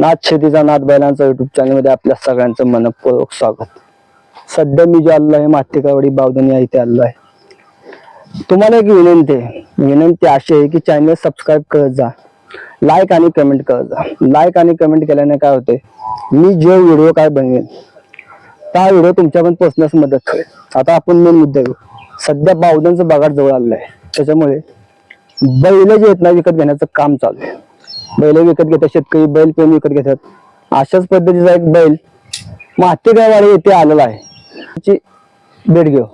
नाथ शेतीचा नाथ बैलांचा युट्यूब चॅनलमध्ये आपल्या सगळ्यांचं मनपूर्वक स्वागत. सध्या मी जे आलो आहे मातेकावडी बावधनी या इथे आलो आहे. तुम्हाला एक विनंती आहे. विनंती अशी आहे की चॅनल सबस्क्राईब करत जा. लाईक आणि कमेंट करत जा. लाईक आणि कमेंट केल्याने काय होते मी जे व्हिडिओ काय बनवेन त्या व्हिडिओ तुमच्यापर्यंत पोहोचण्यास मदत होईल. आता आपण मेन मुद्दा घेऊ. सध्या बावधनचं बागाड जवळ आलेलं आहे. त्याच्यामुळे बैल जे आहेत ना विकत घेण्याचं काम चालू आहे. बैल विकत घेतात शेतकरी बैल पण विकत घेतात. अशाच पद्धतीचा एक बैल मातेगावाडी येथे आलेला आहे. त्याची भेट घेऊ.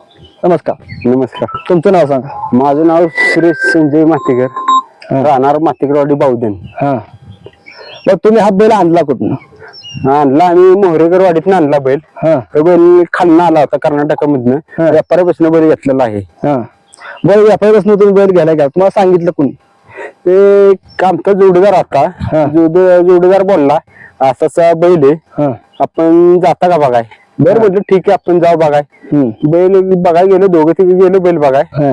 नमस्कार. नमस्कार. तुमचं नाव सांगा. माझं नाव सुरेश संजय मातेकर. राहणार मातेकरवाडी बावधन. हा. मग तुम्ही हा बैल आणला कुठून? आणला आम्ही मोहरेकर वाडीतून आणला बैल. हा. तो बैल खालनं आला होता कर्नाटकामधनं. व्यापाऱ्यापासून बैल घेतलेला आहे. हा. बरं व्यापाऱ्यापासून तुम्ही बैल घ्यायला घ्या तुम्हाला सांगितलं कोणी? ते आमचा जोडीदार हा. होता जोड- जोडीदार बोलला असा असा बैल आहे. आपण जाता का बघाय? बरं. म्हटलं ठीक आहे आपण जाऊ बघाय. बैल बघाय गेलो दोघं तिघे गेलो बैल बघाय.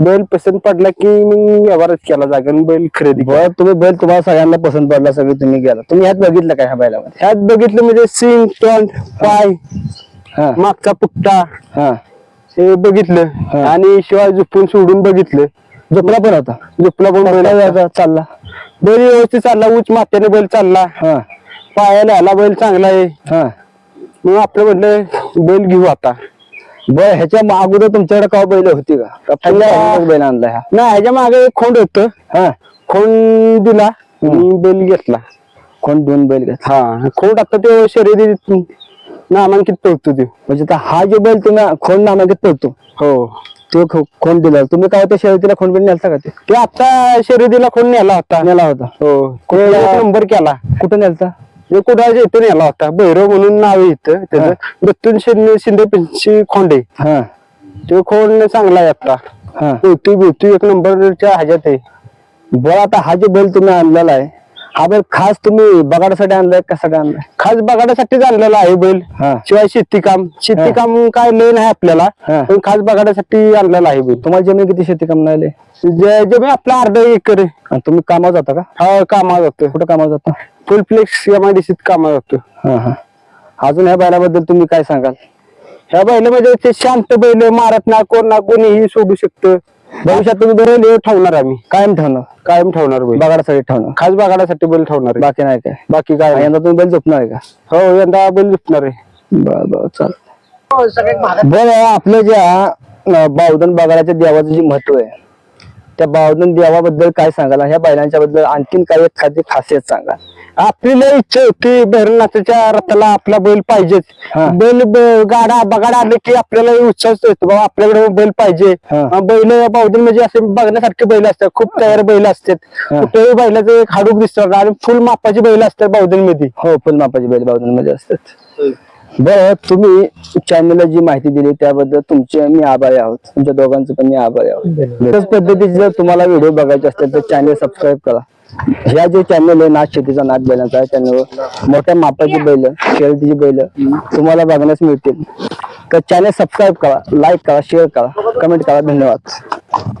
बैल पसंत पडला की मग व्यवहारच केला जागा बैल खरेदी तुम्ही बैल तुम्हाला सगळ्यांना पसंत पडला सगळे तुम्ही गेला तुम्ही ह्यात बघितलं काय ह्या बैलामध्ये? ह्यात बघितलं म्हणजे सिंग तोंड पाय हा. मागचा पुट्टा हा. हे बघितलं. आणि शिवाय झोपून सोडून बघितलं. झोपला पण होता. झोपला पण बैल होता. चालला. बैल व्यवस्थित चालला उच मात्याने बैल चालला हा. पायाला आला बैल चांगला आहे हा. मग आपलं म्हटलं बैल घेऊ आता. बरं ह्याच्या मा- अगोदर तुमच्याकडे का बैल होती का? पहिल्या बैल आणला हा नाही ह्याच्या मागे एक खोंड होत. हा. खोंड दिला आणि बैल घेतला. कोण दोन बैल घेतला. हा खोंड आता ते शर्यती नामांकित पळतो ते म्हणजे आता हा जो बैल तुम्ही खोंड नामांकित पडतो हो. तो खो- खोंड दिला. तुम्ही काय त्या शर्यतीला खोंड बैल नेलता का ते? ते आता शर्यतीला खोंड नेला होता. नेला होता. हो. ते- एक नंबर केला. कुठं नेलता? हे कुठं इथं नेला होता. भैरव म्हणून नाव आहे इथं. त्याचं दत्तून शिंदे पिंची खोंडे. हा. ते खोंड चांगला आहे आता. हा. भोवती भोवती एक नंबरच्या ह्याच्यात आहे. बरं आता हा जो बैल तुम्ही आणलेला आहे हा बैल खास तुम्ही बगाडासाठी आणलाय कशासाठी आणलाय? खास बगाडासाठीच आणलेला आहे बैल. हा. शिवाय शेती काम. शेती काम काय लय नाही आपल्याला. हा. पण खास बगाडासाठी आणलेला आहे बैल. तुम्हाला जमीन किती शेती काम नाही जे जे मी आपला अर्धा एकर आहे. आणि तुम्ही कामावर जाता का? हा कामाला जातो कुठं कामावर जाता? फुल फ्लेक्स एमआयडीसीत कामाला जातो हा हा. अजून ह्या बैलाबद्दल तुम्ही काय सांगाल? ह्या बैलामध्ये ते शांत बैल मारत ना कोण ना कोणीही सोडू शकतं. भविष्यात तुम्ही बैल ठेवणार आम्ही. कायम ठेवणार. कायम ठेवणार बैल. बगाडासाठी ठेवणार. खास बगाडासाठी बैल ठेवणार आहे. बाकी नाही काय. बाकी काय नाही. यंदा तुम्ही बैल झोपणार आहे का? हो यंदा बैल झुपणार आहे. बर बर चाल बरं आपलं ज्या अं, बावधन बगाडाच्या देवाचं जे महत्त्व आहे त्या बावधन देवाबद्दल काय सांगाल? ह्या बैलांच्या बद्दल आणखीन काही एखादी खासियत सांगा आपली इच्छा होती भैरवनाथाच्या रथाला आपला बैल पाहिजेच. हा. बैल ब- गाडा बगाडा आले की आपल्याला उत्साह येतो बाबा आपल्याकडे बैल पाहिजे. हा. बैल बावधन म्हणजे असे बघण्यासारखे बैल असतात. खूप तयार बैल असतात. हा. कुठेही बैलाचं एक हाडूक दिसतं आणि फुल मापाची बैल असतात बावधनमध्ये हो फुलमापाची बैल बावधनमध्ये असतात बरं तुम्ही चॅनलला जी माहिती दिली त्याबद्दल तुमचे मी आभारी आहोत. तुमच्या दोघांचे पण मी आभारी आहोत. त्याच पद्धतीचे जर तुम्हाला व्हिडिओ बघायचे असतील तर चॅनल सबस्क्राईब करा. ह्या जे चॅनल आहे नाच शेतीचा नाच बैलांचा आहे मोठ्या मापाची बैल शर्यतीची बैल तुम्हाला बघण्यास मिळतील. तर चॅनल सबस्क्राईब करा लाईक करा शेअर करा कमेंट करा. धन्यवाद.